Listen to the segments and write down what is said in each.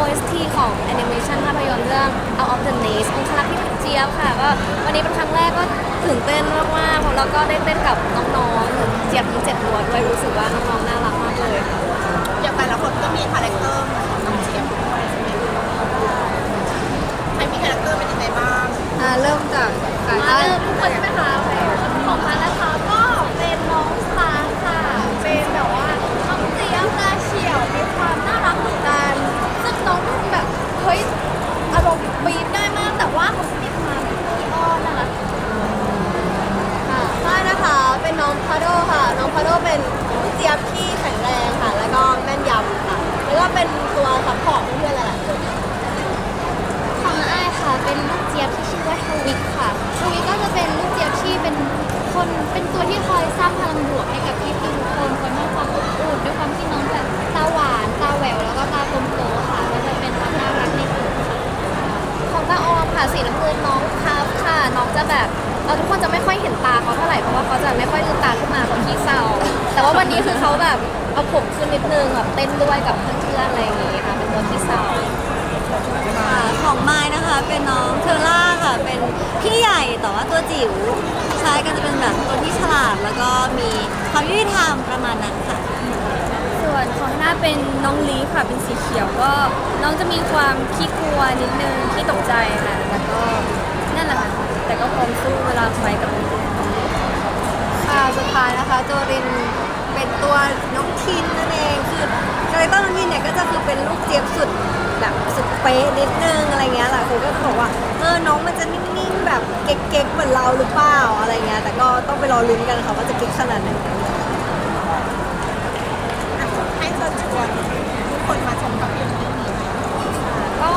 OST ของแอนิเมชันภาพยนตร์เรื่อง Out of the Nest องคลักษ์ที่ผักเจี๊ยบค่ะก็วันนี้เป็นครั้งแรกก็ตื่นเต้นมากๆแล้วก็ได้เต้นกับน้องๆ ค่ะน้องพาโดเป็นลูกเจี๊ยบที่แข็งแรงค่ะ แล้วก็แม่นยำค่ะ แล้วก็เป็นตัวซัพพอร์ตเพื่อนๆหลายๆคนของอ้ายค่ะ เป็นลูกเจี๊ยบที่ชื่อว่าทวิกค่ะทวิกก็จะเป็นลูกเจี๊ยบที่เป็นคนเป็นตัวที่คอยสร้างพลังบวกให้กับพี่ๆทุกคนคอยมอบความอบอุ่นด้วยความที่น้องแบบตาหวานตาแหววแล้วก็ตากลมโตค่ะก็จะเป็นความน่ารักในกลุ่มค่ะของตาออมค่ะสีน้ำเงินน้องครับค่ะ น้องจะแบบ เราทุกคนจะไม่ค่อยเห็นตาเขาเท่าไหร่เพราะว่าเขาจะไม่ค่อยลืมตาขึ้นมาเขาขี้เศร้า แต่ว่าวันนี้คือเขาแบบเอาผมขึ้นนิดนึงแบบเต้นด้วยกับเพื่อนๆอะไรอย่างงี้ค่ะเป็นตัวขี้เศร้า ค่ะของไม้นะคะ เป็นน้องเทอร่าค่ะ เป็นพี่ใหญ่แต่ว่าตัวจิ๋วใช่ก็จะเป็นแบบตัวที่ฉลาดแล้วก็มีความยุติธรรมประมาณนั้นค่ะ ส่วนของหน้าเป็นน้องลีฟค่ะเป็นสีเขียวก็น้องจะมีความขี้กลัวนิดนึงขี้ตกใจค่ะแล้วก็นั่นแหละค่ะ แต่ก็พร้อมสู้เวลาไฟกับมันค่ะสุดท้ายนะคะโจรินเป็นตัวน้องทินนั่นเองคือคาแรคเตอร์น้องทินเนี่ยก็จะคือเป็นลูกเจี๊ยบสุดแบบสุดเป๊ะนิดนึงอะไรเงี้ยหลายคนก็จะบอกว่าเออน้องมันจะนิ่งๆแบบเก๊กๆเหมือนเราหรือเปล่าอะไรเงี้ยแต่ก็ต้องไปรอลุ้นกันค่ะว่าจะเก๊กขนาดไหนให้เชิญชวนทุกคนมาชมภาพยนตร์เรื่องนี้ ก็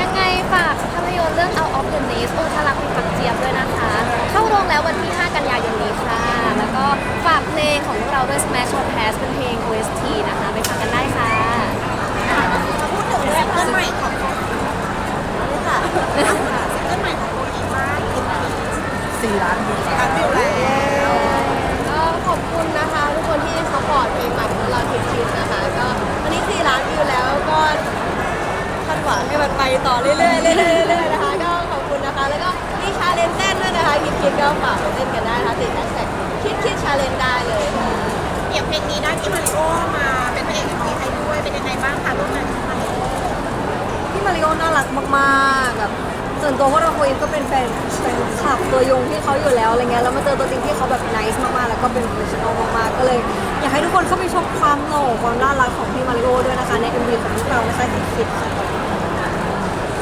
ยังไงฝากภาพยนตร์เรื่อง Out of the Nest องคลักษ์ผักเจี๊ยบด้วยนะคะ เข้าโรง แล้ววันที่ 5 กันยายนนี้ค่ะ แล้วก็ฝากเพลงของพวกเราด้วย Smash or Pass เป็นเพลง OST นะคะ ไปฟังกันได้ค่ะ พูดถึงซิงเกิลใหม่ของเขานี่ค่ะซิงเกิลใหม่ของโคอีบ้างสี่ล้านวิวสี่ล้านวิวแล้วก็ขอบคุณนะคะ ทุกคนที่ซัพพอร์ตเพลงใหม่ของเราทิดๆนะคะ ก็วันนี้4ล้านวิวแล้วก็คาดหวังให้มันไปต่อเรื่อยๆเรื่อยๆเรื่อยๆนะคะ น่ารักมากๆแบบส่วนตัวพวกเราคุยก็เป็นแฟนแฟนคลับตัวยงที่เขาอยู่แล้วอะไรเงี้ยแล้วมาเจอตัวจริงที่เขาแบบไนส์มากๆ แล้วก็เป็นโปรเฟชชั่นอลมากๆ ก็เลย อยากให้ทุกคนเข้าไปชมความหล่อความน่ารักของพี่มาริโอด้วยนะคะ ใน MV ของพวกเรานะคะคิดคิดค่ะ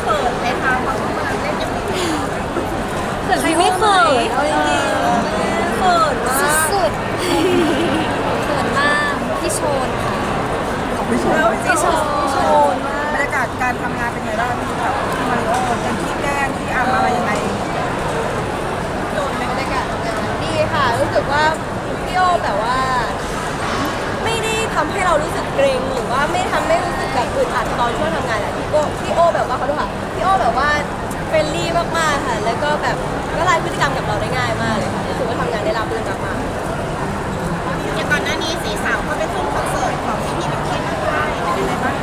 เปิดเลยค่ะเพราะว่าเล่นยังไงใครไม่เคยเอาจริงๆเขินมากสุดๆเขินมากพี่โชนค่ะแล้วพี่โชโชนมากบรรยากาศการทำงานเป็นไงบ้างกับมาริโอเป็นที่แกล้งที่อามาอะไรยังไงโดนบรรยากาศงานดีค่ะ รู้สึกว่าพี่โอแบบว่า ไม่ได้ทำให้เรารู้สึกเกรงหรือว่าไม่ทำให้รู้สึกแบบอึดอัดตอนช่วงทำงานอะพี่โอพี่โอแบบว่าเขาดูค่ะพี่โอแบบว่าเฟรนลี่มากๆค่ะ แล้วก็แบบละลายพฤติกรรมกับเราได้ง่ายมากเลยค่ะรู้สึกว่าทำงานได้ราบรื่นมากๆ อย่างก่อนหน้านี้สีสาวก็ไปขึ้นคอนเสิร์ตของพี่พี่บิ๊กคิดด้วยเป็นยังไงบ้าง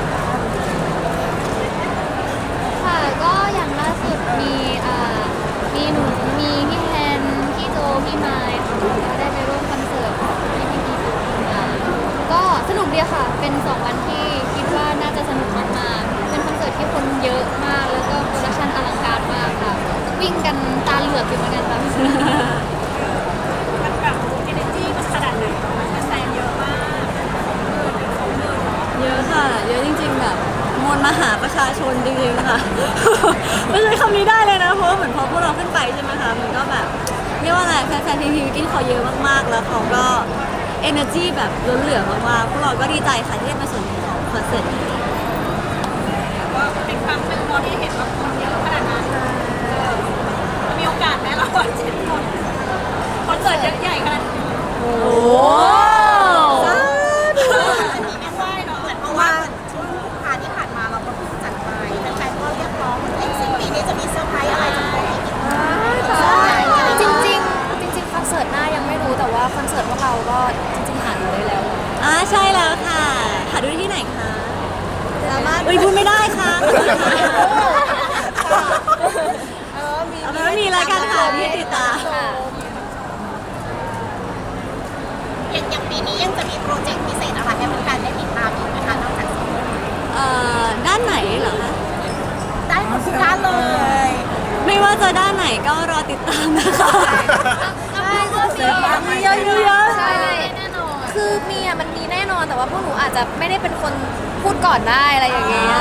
ค่ะก็อย่างล่าสุดมีอ่ามีหนูมีพี่แทน ไมค์ค่ะก็ได้ไปร่วมคอนเสิร์ตของพี่พี่พี่มาก็สนุกดีค่ะ เป็นสองวันที่คิดว่าน่าจะสนุกมากๆเป็นคอนเสิร์ตที่คนเยอะมาก แล้วก็โปรดักชันอลังการมากค่ะ วิ่งกันตาเหลือกอยู่เหมือนกันค่ะมันแบบเอเนจีมันขนาดไหนมันแซงเยอะมากเยอะค่ะ เยอะจริงๆแบบมวลมหาประชาชนจริงๆค่ะ ไม่ใช้คำนี้ได้ อะไรแฟนๆทีวีวิกินเขาเยอะมากๆ แล้วเขาก็เอเนอร์จีแบบล้นเหลือมากๆพวกเราก็ดีใจค่ะที่ได้มาส่วนหนึ่งของคอนเสิร์ตนี้ ก็เป็นครั้งหนึ่งเนาะที่เห็นว่าคนเยอะขนาดนั้นเออมีโอกาสไหมเราเช่นคนคอนเสิร์ตใหญ่ขนาดนี้ โอ้ อันนี้ไม่ไหวเนาะเหมือนเพราะว่าช่วงกุมภาที่ผ่านมาเราก็เพิ่งจัดไปแฟนๆก็เรียกร้องเอ้ยสิ้นปีนี้จะมีเซอร์ไพรส์อะไรจากโคอีอีกไหม จริงจริงๆจริงๆคอนเสิร์ตหน้ายังไม่รู้แต่ว่าคอนเสิร์ตพวกเราก็จริงๆหาดูได้แล้ว อ่าใช่แล้วค่ะ หาดูได้ที่ไหน เออมี เอาเป็นว่า มีแล้วกันค่ะที่ติดตามค่ะอย่างอย่างปีนี้ยังจะมีโปรเจกต์พิเศษอะไรให้แฟนๆได้ติดตามอีกไหมคะนอกจากซีรีส์เอ่อด้านไหนเหรอคะได้หมดทุกด้านเลยไม่ว่าจะด้านไหนก็รอติดตามนะคะใช่ก็มีมีเยอะมีเยอะใช่แน่นอนคือมีอะมันมีแน่นอนแต่ว่าพวกหนูอาจจะไม่ได้เป็นคนพูดก่อนได้อะไรอย่างเงี้ย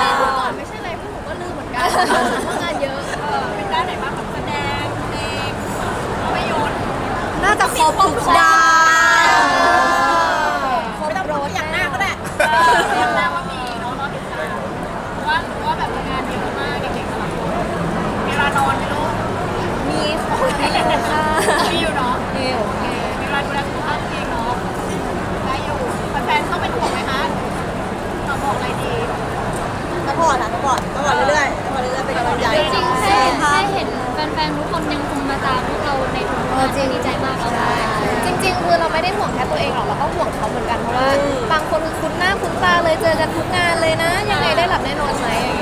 ไม่พูดก่อนไม่ใช่อะไรพวกหนูก็ลืมเหมือนกันทำงานเยอะเป็นด้านไหนบ้างแบบแสดงเพลงภาพยนตร์ น่าจะค รบทุกด้านไม่ต้องพูดอย่างหน้าก็ได้เรียกได้ว่ามีเนาะรอติดตามว่าว่าแบบงานเยอะมากเด็กๆสำหรับคนเวลานอนไม่รู้มีของมีค่ะมีอยู่เนาะมีอยู่เวลาดูแลสุขภาพตัวเองเนาะได้อยู่แฟนๆต้องเป็นห่วงไหมคะตอบบอกอะไรดีต้องพอร์ตค่ะต้องพอร์ตต้องพอร์ตเรื่อยๆต้องพอร์ตเรื่อยๆเป็นกำลังใจจริงๆแค่เห็นแค่เห็นแฟนๆทุกคนยังคงมาตามพวกเราในทุกๆงานก็ดีใจมากแล้วค่ะ จริงๆคือเราไม่ได้ห่วงแค่ตัวเองหรอกเราก็ห่วงเขาเหมือนกันเพราะว่า บางคนคือคุ้นหน้าคุ้นตาเลยเจอกันทุกงานเลยนะ ยังไงได้หลับแน่นอนไหมอย่างเงี้ย